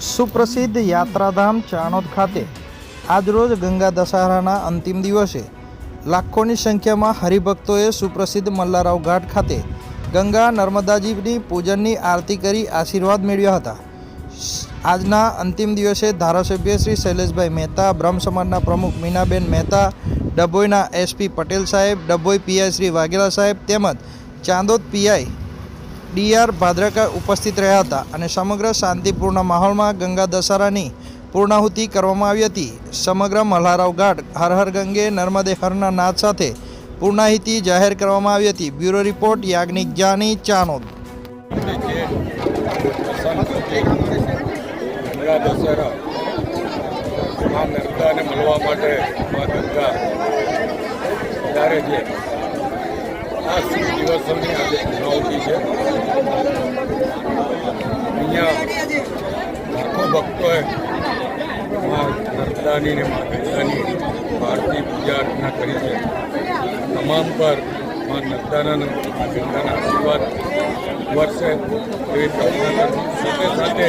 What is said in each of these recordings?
સુપ્રસિદ્ધ યાત્રાધામ ચાણોદ ખાતે આજરોજ ગંગા દશહરાના અંતિમ દિવસે લાખોની સંખ્યામાં હરિભક્તોએ સુપ્રસિદ્ધ મલ્લારાવ ઘાટ ખાતે ગંગા નર્મદાજીની પૂજનની આરતી કરી આશીર્વાદ મેળવ્યા હતા. આજના અંતિમ દિવસે ધારાસભ્ય શ્રી શૈલેષભાઈ મહેતા, બ્રહ્મ સમાજના પ્રમુખ મીનાબેન મહેતા, ડભોઈના એસપી પટેલ સાહેબ, ડભોઈ પીઆઈ શ્રી વાઘેલા સાહેબ તેમજ ચાંદોદ પીઆઈ ડીઆર ભાદ્રકર ઉપસ્થિત રહ્યા હતા અને સમગ્ર શાંતિપૂર્ણ માહોલમાં ગંગા દશહરાની પૂર્ણાહુતિ કરવામાં આવી હતી. સમગ્ર મલ્હારાવ ઘાટ, હર હર ગંગે, નર્મદે હરના નાદ સાથે પૂર્ણાહિતિ જાહેર કરવામાં આવી હતી. Bureau report, Yagnik Jani, Chanod. ત્યારે છે. આ શુભ દિવસોની આજે પૂર્ણાવતી છે અહીંયા લાખો ભક્તોએ નર્મદાની ને મા ગંગાની ભારતી પૂજા અર્ચના કરી છે તમામ પર મા નર્મદાના મા ગંગાના આશીર્વાદ વર્ષે એવી પ્રાર્થના સાથે સાથે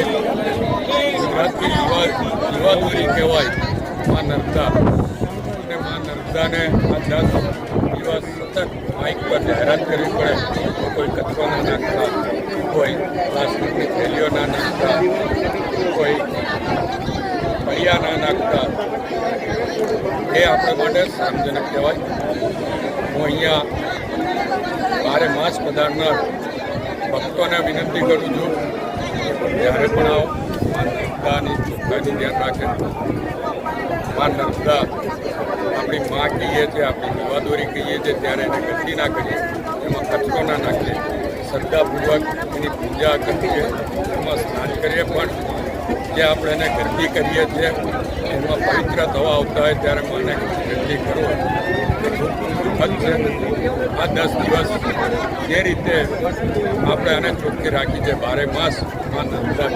ગુજરાતની યુવાધુરી કહેવાય મા નર્મદા અને મા નર્મદાને આ દસ દિવસ સતત માઇક પર જાહેરાત કરવી પડે. તો કોઈ કચરો ના નાખતા કોઈ પ્લાસ્ટિકની થેલીઓ ના નાખતા કોઈ પૈયા ના નાખતા એ આપણા માટે સાર્વજનિક કહેવાય. હું અહીંયા મારે માસ પધારનાર ભક્તોને વિનંતી કરું છું, જ્યારે પણ આવો મા નર્મદાની ચોખ્ખાઈનું ધ્યાન રાખે. મા નર્મદા આપણી મા કહીએ છીએ, આપણી વિવાદોરી કહીએ છીએ, ત્યારે એને ગંદી ના કરીએ. એમાં કચરો ના નાખીએ. શ્રદ્ધાપૂર્વક એની પૂજા કરીએ, એમાં સ્નાન કરીએ. પણ જે આપણે એને ગંદી કરીએ છીએ, એમાં પવિત્ર થવા આવતા હોય ત્યારે માને ગંદી કરવો આ દસ દિવસ જે રીતે આપણે આને ચોખ્ખી રાખી છે, બારે માસ આ નર્મદા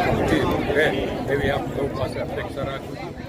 રહે, એવી આપ સૌ પાસે અપેક્ષા રાખું છું.